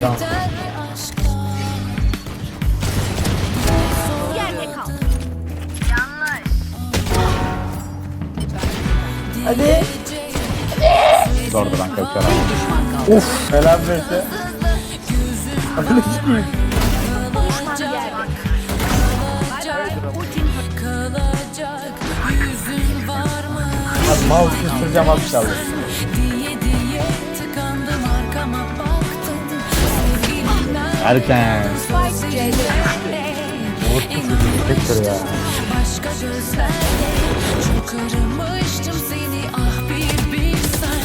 Kal. Hadi. Zordu ben kaçarım. Uf. Helal verse. Mı Hadi mouse ısıracağım az kaldı. diye diye tıkandım arkama sevgilimden Erken. Spike C'de. Tektir ya. başka gözlerle çok seni ah bir bilsen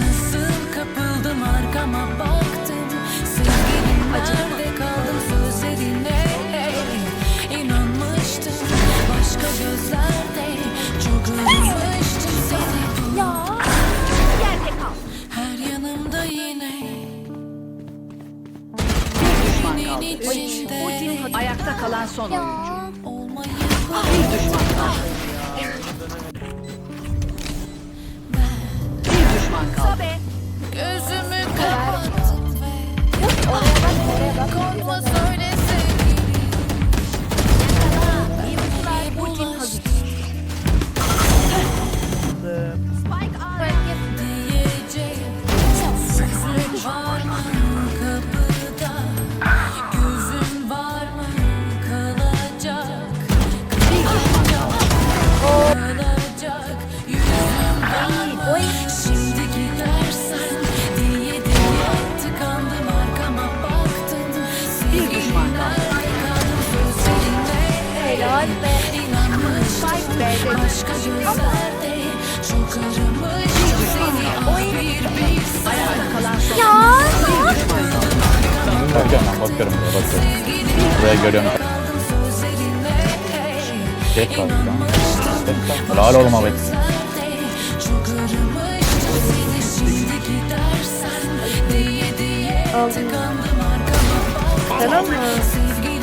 nasıl kapıldım arkama baktım sevgilim nerede içinde Ultim ayakta kalan son oyuncu. olmayı Bir düşman kaldı. Bir düşman kaldı. Gözümü kapattım ve korkma Helal be. İnanmıştım Spike B'de. Başka gözlerde çok aramıştım seni ah bir bilsen Ayakta kalan son oyuncu. Bir düşman kaldı. Bakıyorum ben bakıyorum buraya bakıyorum. Buraya görüyorum. Geç kaldı lan. Geç kaldı. Helal oğlum abi. çok aramıştım seni